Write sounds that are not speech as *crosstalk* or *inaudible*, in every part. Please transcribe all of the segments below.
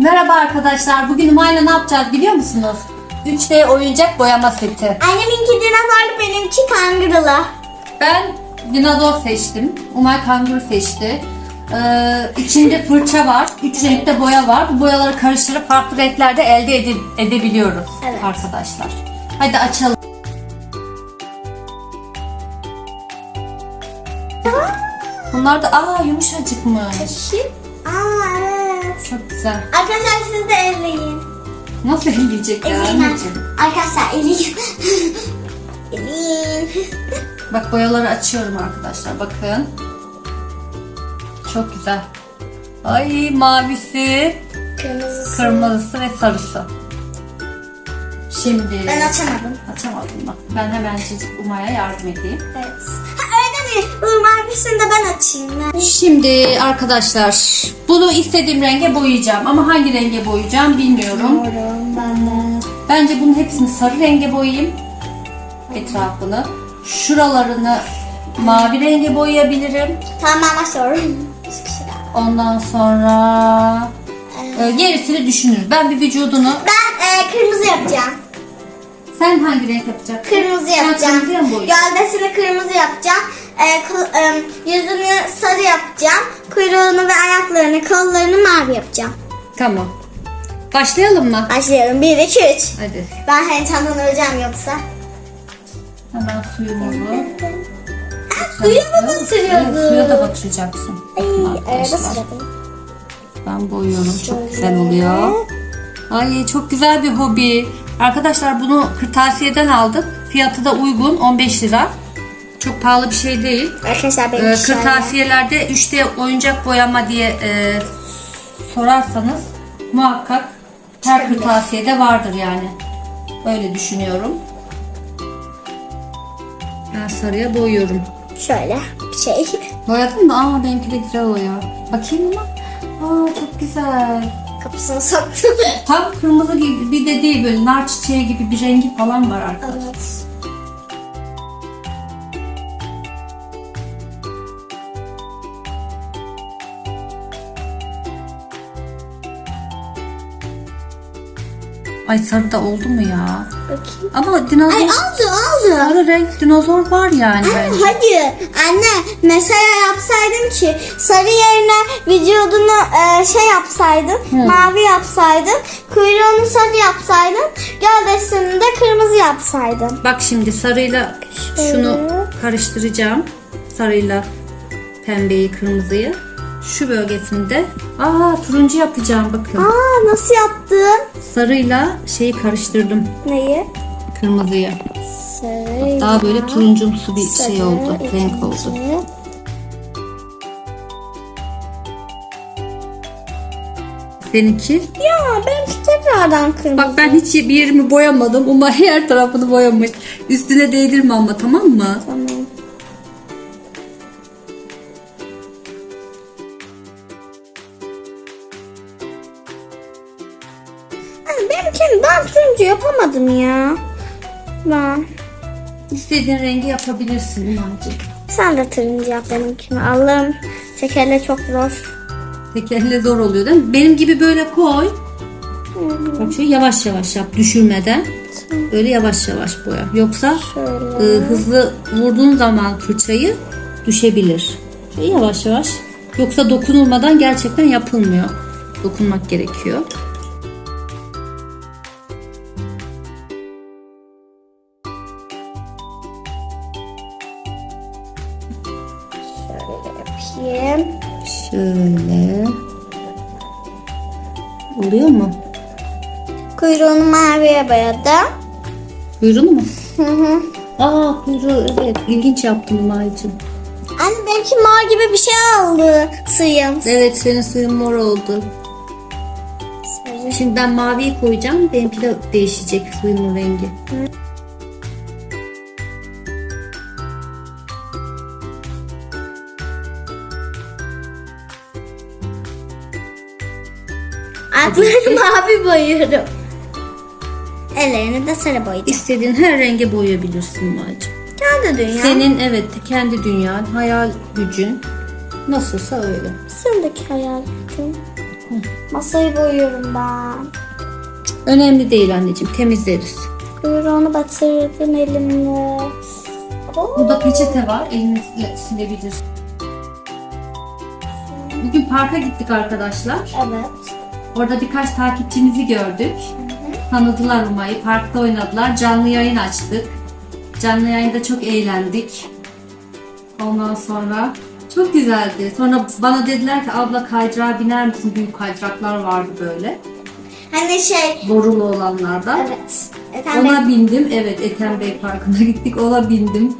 Merhaba arkadaşlar. Bugün Umay'la ne yapacağız biliyor musunuz? 3D oyuncak boyama seti. Anneminki dinozorlu benimki kangurulu. Ben dinozor seçtim. Umay kanguru seçti. Ee, içinde fırça var. Üç renkte boya var. Bu boyaları karıştırıp farklı renklerde elde ede- edebiliyoruz Evet. arkadaşlar. Hadi açalım. Bunlar da aa yumuşacıkmış. Aa. Çok güzel. Arkadaşlar siz de elleyin. Nasıl elleyecek ya Elleyin. anneciğim? Arkadaşlar elleyin. *laughs* elleyin. Bak boyaları açıyorum arkadaşlar. Bakın. Çok güzel. Ay mavisi, Kırmızısı. kırmızısı ve sarısı. Şimdi Ben açamadım. açamadım bak. Ben hemen Umay'a yardım edeyim. Evet. Değil. Bu mavisini de ben açayım. Şimdi arkadaşlar bunu istediğim renge boyayacağım ama hangi renge boyayacağım bilmiyorum. Doğru. Ben de. Bence bunun hepsini sarı renge boyayayım. Etrafını. Şuralarını mavi renge boyayabilirim. Tamam ama sorun. Ondan sonra e, gerisini düşünürüz. Ben bir vücudunu Ben e, kırmızı yapacağım. sen hangi renk yapacaksın? Kırmızı Sen yapacağım. kırmızıya mı boyayacaksın? Gövdesini kırmızı yapacağım. E, e, yüzünü sarı yapacağım. Kuyruğunu ve ayaklarını, kollarını mavi yapacağım. Tamam. Başlayalım mı? Başlayalım. 1, 2, 3. Hadi. Ben heyecandan öleceğim yoksa. Hemen suyumuzu. Suya mı Evet, batırıyordun? suya da batıracaksın. Ay, Arkadaşlar. Ben boyuyorum. Çok güzel oluyor. Ay çok güzel bir hobi. Arkadaşlar bunu kırtasiyeden aldık. Fiyatı da uygun. 15 lira. Çok pahalı bir şey değil. Arkadaşlar benim Ee, kırtasiyelerde 3D oyuncak boyama diye e, sorarsanız muhakkak her kırtasiyede vardır yani. Öyle düşünüyorum. Ben sarıya boyuyorum. Şöyle bir şey. Boyadın mı? Aa benimki de güzel oluyor. Bakayım mı? Aa çok güzel. Kapısını soktum. Tam kırmızı gibi bir de değil böyle nar çiçeği gibi bir rengi falan var arkadaşlar. evet. Ay sarı da oldu mu ya? Bakayım. Ama dinozor Ay aldı aldı. sarı renk dinozor var yani Anne bence. hayır. Anne mesela yapsaydın ki sarı yerine vücudunu e, şey yapsaydın. Mavi yapsaydın. Kuyruğunu sarı yapsaydın. Gövdesini de kırmızı yapsaydın. Bak şimdi sarıyla şunu karıştıracağım. Sarıyla pembeyi, kırmızıyı. Şu bölgesinde. Aa turuncu yapacağım bakın. Aa nasıl yaptın? Sarıyla şeyi karıştırdım. Neyi? Kırmızıyı. Sarı. Daha böyle turuncumsu bir şey oldu. Renk oldu. Seninki? Ya benimki tekrardan kırmızı. Bak ben hiç bir yerimi boyamadım. Uma her tarafını boyamış. Üstüne değdirme ama tamam mı? Tamam. Anne benimkini ben turuncu yapamadım ya. Ben. İstediğin rengi yapabilirsin Umacığım. Sen de turuncu yap benimkini. Allah'ım şekerle çok zor. Tekerle zor oluyor değil mi? Benim gibi böyle koy. Bak şöyle yavaş yavaş yap düşürmeden. Böyle yavaş yavaş boya. Yoksa e, hızlı vurduğun zaman fırçayı düşebilir. Şöyle yavaş yavaş. Yoksa dokunulmadan gerçekten yapılmıyor. Dokunmak gerekiyor. Yapayım. Şöyle. Oluyor mu? Kuyruğunu maviye boyadım. Kuyruğunu mu? Hı hı. Aa kuyruğu evet. İlginç yaptım Umay'cığım. Anne benimki mor gibi bir şey oldu. Suyum. Evet senin suyun mor oldu. Şimdi ben maviyi koyacağım. Benimki de değişecek suyumun rengi. Ayaklarını mavi boyuyorum. Ellerini de sarı boyayacağım. İstediğin her renge boyayabilirsin Umay'cığım. Kendi dünya. Senin evet kendi dünyan, hayal gücün nasılsa öyle. Sendeki hayal gücün. Masayı boyuyorum ben. Önemli değil anneciğim temizleriz. Kuyruğunu batırdın elimle. Oo. Burada peçete var. Elinizle silebilir. Bugün parka gittik arkadaşlar. Evet. Orada birkaç takipçimizi gördük. Tanıdılar Umay'ı. Parkta oynadılar. Canlı yayın açtık. Canlı yayında çok eğlendik. Ondan sonra çok güzeldi. Sonra bana dediler ki abla kaydırağa biner misin? Büyük kaydıraklar vardı böyle. Hani şey. Borulu olanlardan. Evet. Efendim, Ona bindim. Evet Ethem Bey Parkı'na *laughs* gittik. Ona bindim.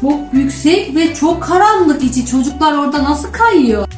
Çok yüksek ve çok karanlık içi. Çocuklar orada nasıl kayıyor?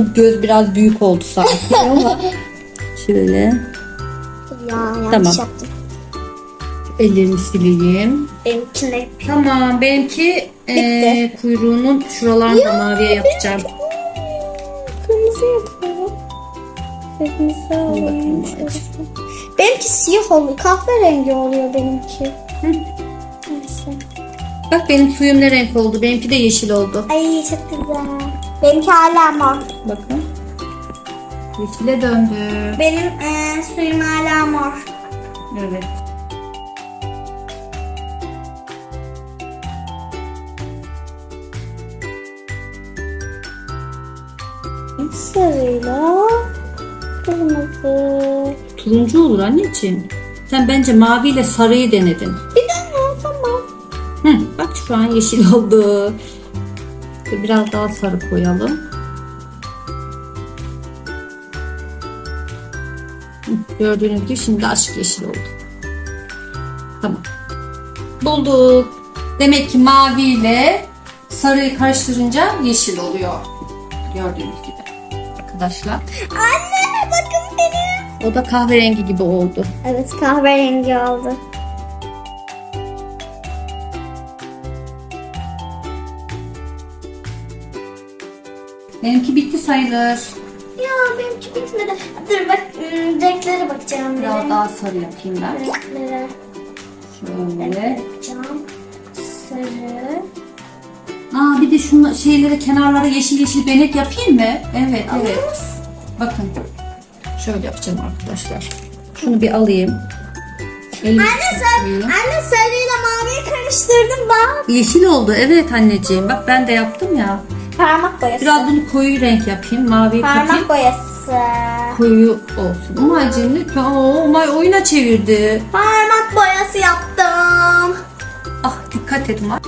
Bu göz biraz büyük oldu sanki *laughs* ama şöyle ya yanlış Tamam. yaptım. ellerimi sileyim. Benimkine Tamam benimki eee, kuyruğunun şuralarını da maviye yapacağım. kırmızı yapıyorum. Kırmızı. Ayşe. Benimki siyah oluyor. Kahverengi oluyor benimki. Neyse. Bak benim suyum ne renk oldu? Benimki de yeşil oldu. Ay çok güzel. Benimki hala mor. Bakın. Yeşile döndü. Benim eee suyum hala mor. Evet. Sarıyla kırmızı. Turuncu olur anneciğim. Sen bence maviyle sarıyı denedin. Bir tane tamam. Hı, bak şu an yeşil oldu. Biraz daha sarı koyalım. Gördüğünüz gibi şimdi açık yeşil oldu. Tamam. Bulduk. Demek ki mavi ile sarıyı karıştırınca yeşil oluyor. Gördüğünüz gibi. Arkadaşlar. Anne bakın benim. O da kahverengi gibi oldu. Evet kahverengi oldu. Benimki bitti sayılır. Ya benimki bitmedi. Dur bak ım, renklere bakacağım. bir. Biraz daha sarı yapayım ben. Renklere Şöyle. bakacağım. Sarı. Aa bir de şunu şeyleri kenarlara yeşil yeşil benek yapayım mı? Evet evet. Bakın. Şöyle yapacağım arkadaşlar. Şunu bir alayım. Elimi Anne sarı, anne sarıyla maviyi karıştırdım bak. Yeşil oldu evet anneciğim. Bak ben de yaptım ya. Parmak boyası. Biraz bunu koyu renk yapayım. Mavi. Parmak boyası. Koyu olsun. Umay'cığım lütfen. Oo, Umay oyuna çevirdi. Parmak boyası yaptım. Ah dikkat et Umay.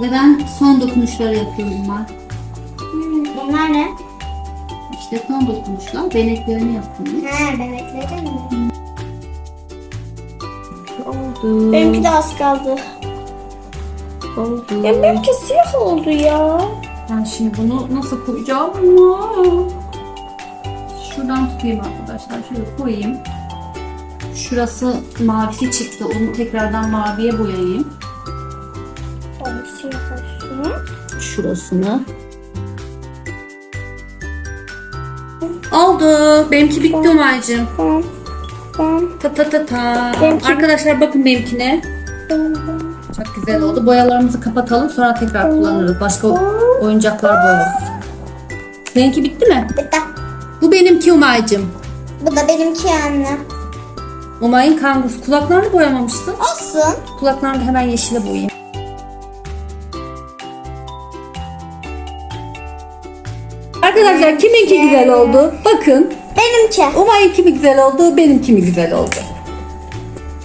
Ve ben son dokunuşları yapıyorum Umay. Hmm, bunlar ne? Son dokunuşlar. Beneklerini yapıyorum. He bebekleri mi? Oldu. Benimki de az kaldı. oldu. Ya benimki siyah oldu ya. Ben şimdi bunu nasıl koyacağım? Şuradan tutayım arkadaşlar. Şöyle koyayım. Şurası mavisi çıktı. Onu tekrardan maviye boyayayım. Şurasını. Oldu. Benimki bitti Umay'cığım. Tamam. Tamam. Ta ta ta ta. Benimki- Arkadaşlar bakın benimkine. Çok güzel oldu. Boyalarımızı kapatalım. Sonra tekrar kullanırız. Başka oyuncaklar boyarız. Seninki bitti mi? Bitti. Bu benimki Umay'cığım. Bu da benimki anne. Umay'ın kangusu. Kulaklarını boyamamışsın. Olsun. Kulaklarını da hemen yeşile boyayayım. Arkadaşlar kiminki güzel oldu? Bakın. Benimki. Umay'ınki mi güzel oldu? Benimki mi güzel oldu?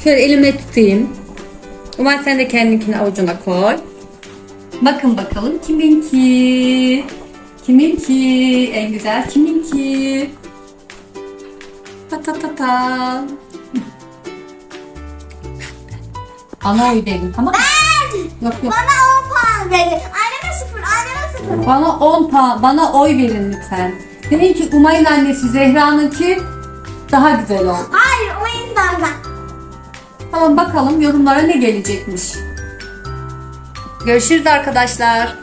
Şöyle elime tutayım. Umay sen de kendinkini avucuna koy. Bakın bakalım kiminki? Kiminki? En güzel kiminki? Ta ta ta ta. Bana oy verin tamam mı? Yok yok. Bana 10 puan verin. Anneme 0, anneme 0. Bana 10 puan, bana oy verin lütfen. Seninki Umay'ın annesi Zehra'nınki daha güzel oldu. Hayır yüzden ben. Tamam bakalım yorumlara ne gelecekmiş. Görüşürüz arkadaşlar.